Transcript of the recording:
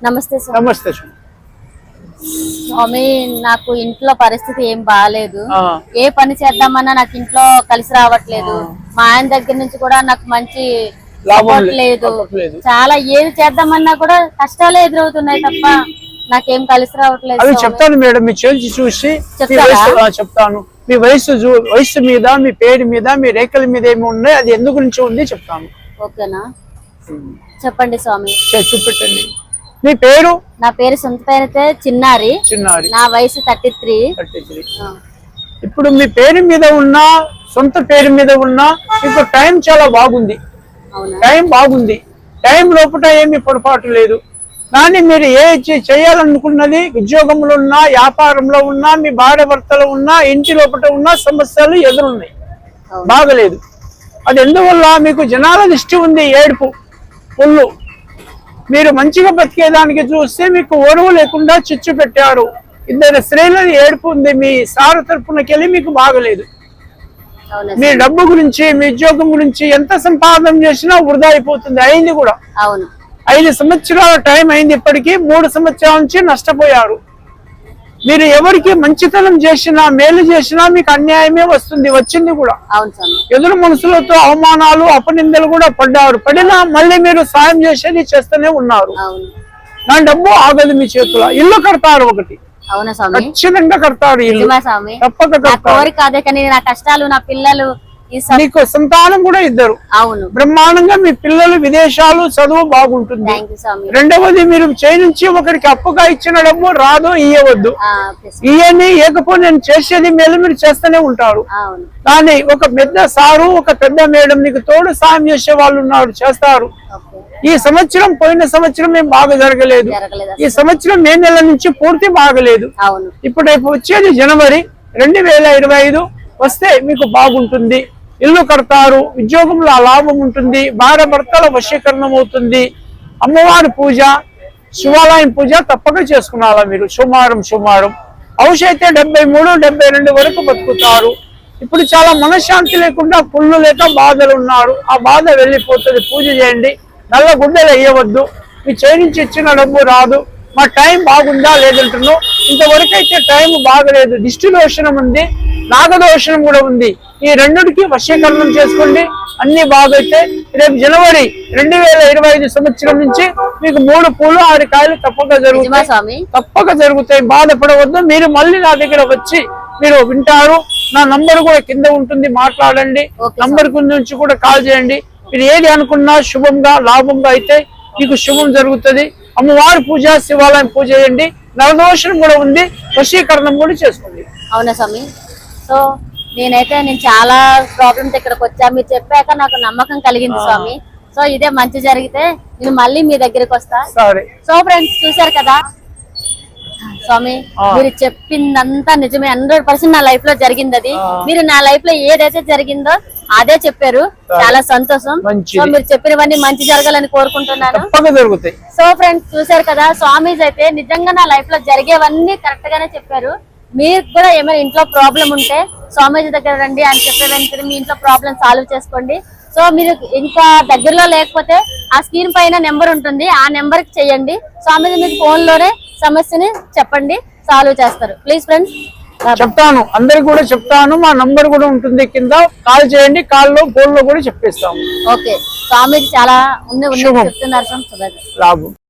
నమస్తే నమస్తే స్వామి. స్వామి నాకు ఇంట్లో పరిస్థితి ఏం బాగాలేదు ఏ పని చేద్దామన్నా నాకు ఇంట్లో కలిసి రావట్లేదు. మా ఆయన దగ్గర నుంచి కూడా నాకు మంచి లేదు. చాలా ఏది చేద్దామన్నా కూడా కష్టాలే ఎదురవుతున్నాయి తప్ప నాకేం కలిసి రావట్లేదు అవి. చెప్తాను మేడం మీ చూసి. ఆ, చెప్తాను. మీ వయసు వయసు మీద మీ పేరు మీద మీ రేఖల మీద ఏమి ఉన్నాయి? అది ఎందు గురించి ఉంది చెప్తాను. ఓకేనా? చెప్పండి స్వామి. చూపెట్టండి. మీ పేరు? నా పేరు సొంత పేరైతే చిన్నారి. చిన్నారి. నా వయసు థర్టీ త్రీ. త్రీ. ఇప్పుడు మీ పేరు మీద ఉన్న సొంత పేరు మీద ఉన్న మీకు టైం చాలా బాగుంది. టైం బాగుంది. టైం లోపల ఏమి పొరపాటు లేదు. కానీ మీరు ఏ చేయాలనుకున్నది ఉద్యోగంలో ఉన్నా వ్యాపారంలో ఉన్నా మీ భార్య భర్తలో ఉన్నా ఇంటి లోపల ఉన్న సమస్యలు ఎదురున్నాయి. బాగలేదు. అది ఎందువల్ల మీకు జనాల దృష్టి ఉంది ఏడుపు పుల్లు? మీరు మంచిగా బతికేదానికి చూస్తే మీకు ఓరువు లేకుండా చిచ్చు పెట్టారు. ఇద్దరు స్త్రీలని ఏడుపు ఉంది మీ సారు తరపునకెళ్ళి మీకు బాగలేదు. మీ డబ్బు గురించి మీ ఉద్యోగం గురించి ఎంత సంపాదన చేసినా వృధా అయిపోతుంది అయింది కూడా. ఐదు సంవత్సరాల టైం అయింది ఇప్పటికీ మూడు సంవత్సరాల నుంచి నష్టపోయారు. మీరు ఎవరికి మంచితనం చేసినా మేలు చేసినా మీకు అన్యాయమే వస్తుంది వచ్చింది కూడా. ఎదురు మనుషులతో అవమానాలు అపనిందలు కూడా పడ్డారు. పడినా మళ్ళీ మీరు సాయం చేసేది చేస్తూనే ఉన్నారు. అవును. నా డబ్బు ఆగదు మీ చేతిలో. ఇల్లు కడతారు ఒకటి. ఖచ్చితంగా కడతారు ఇల్లు. తప్పక కడతారు. నా కష్టాలు నా పిల్లలు మీకు సంతానం కూడా ఇద్దరు. అవును. బ్రహ్మాండంగా మీ పిల్లలు విదేశాలు చదువు బాగుంటుంది. రెండవది మీరు చేయించి ఒకరికి అప్పుగా ఇచ్చిన డబ్బు రాదు ఇయ్యవద్దు. ఇయని ఏకపోతే నేను చేసేది మేలు మీరు చేస్తూనే ఉంటారు. కానీ ఒక పెద్ద సారు ఒక పెద్ద మేడం నీకు తోడు సాయం చేసే వాళ్ళు ఉన్నారు చేస్తారు. ఈ సంవత్సరం పోయిన సంవత్సరం ఏం బాగా జరగలేదు. ఈ సంవత్సరం మే నెల నుంచి పూర్తి బాగలేదు. ఇప్పుడు వచ్చేది జనవరి రెండు వేల ఇరవై ఐదు వస్తే మీకు బాగుంటుంది. ఇల్లు కడతారు ఉద్యోగంలో లాభం ఉంటుంది భార్య భర్తల వశీకరణం అవుతుంది. అమ్మవారి పూజ శివాలయం పూజ తప్పక చేసుకున్నారా మీరు? సోమవారం సుమారం హౌస్ అయితే డెబ్బై మూడు డెబ్బై రెండు వరకు బతుకుతారు. ఇప్పుడు చాలా మనశ్శాంతి లేకుండా పుల్లు లేక బాధలు ఉన్నారు. ఆ బాధ వెళ్ళిపోతుంది. పూజ చేయండి. నల్ల గుడ్డలు వేయవద్దు. మీ చేయించి ఇచ్చిన డబ్బు రాదు. మా టైం బాగుందా లేదంటున్నాం ఇంతవరకు అయితే టైం బాగలేదు. దిష్టి దోషణం ఉంది. నాగదోషణం కూడా ఉంది. ఈ రెండుకి వశీకరణం చేసుకోండి. అన్ని బాగైతే రేపు జనవరి రెండు వేల ఇరవై ఐదు సంవత్సరం నుంచి మీకు మూడు పూలు ఆరు కాయలు తప్పక జరుగుతాయి. తప్పక జరుగుతాయి. బాధపడవద్దు. మీరు మళ్ళీ నా దగ్గర వచ్చి మీరు వింటారు. నా నంబర్ కూడా కింద ఉంటుంది. మాట్లాడండి. నంబర్ నుంచి కూడా కాల్ చేయండి. మీరు ఏది అనుకున్నా శుభంగా లాభంగా అయితే మీకు శుభం జరుగుతుంది. అమ్మవారి పూజ శివాలయం పూజ చేయండి. నవదోషణం కూడా ఉంది. వశీకరణం కూడా చేసుకోండి. అవునా స్వామి? సో నేనైతే నేను చాలా ప్రాబ్లమ్స్ ఇక్కడికి వచ్చా. మీరు చెప్పాక నాకు నమ్మకం కలిగింది స్వామి. సో ఇదే మంచి జరిగితే నేను మళ్ళీ మీ దగ్గరికి వస్తా. సో ఫ్రెండ్స్ చూసారు కదా? స్వామి. మీరు చెప్పిందంతా నిజమే. హండ్రెడ్ పర్సెంట్ నా లైఫ్లో జరిగింది అది. మీరు నా లైఫ్లో ఏదైతే జరిగిందో అదే చెప్పారు. చాలా సంతోషం. సో మీరు చెప్పినవన్నీ మంచి జరగాలని కోరుకుంటున్నాను. సో ఫ్రెండ్స్ చూసారు కదా? స్వామీజ్ అయితే నిజంగా నా లైఫ్లో జరిగేవన్నీ కరెక్ట్ గానే చెప్పారు. మీకు కూడా ఏమైనా ఇంట్లో ప్రాబ్లం ఉంటే స్వామీజీ దగ్గర రండి అని చెప్పే వెంటనే మీ ఇంట్లో ప్రాబ్లం సాల్వ్ చేసుకోండి. సో మీరు ఇంకా దగ్గరలో లేకపోతే ఆ స్క్రీన్ పైన నెంబర్ ఉంటుంది. ఆ నెంబర్కి చేయండి. స్వామీజీ మీకు ఫోన్లోనే సమస్యని చెప్పండి. సాల్వ్ చేస్తారు. ప్లీజ్ ఫ్రెండ్స్ చెప్తాను. అందరికి కూడా చెప్తాను. మా నంబర్ కూడా ఉంటుంది కింద. కాల్ చేయండి. కాల్లో ఫోన్లో కూడా చెప్పేస్తాము. ఓకే స్వామీజీ చాలా శుభం. చెప్తున్నారు లాభం.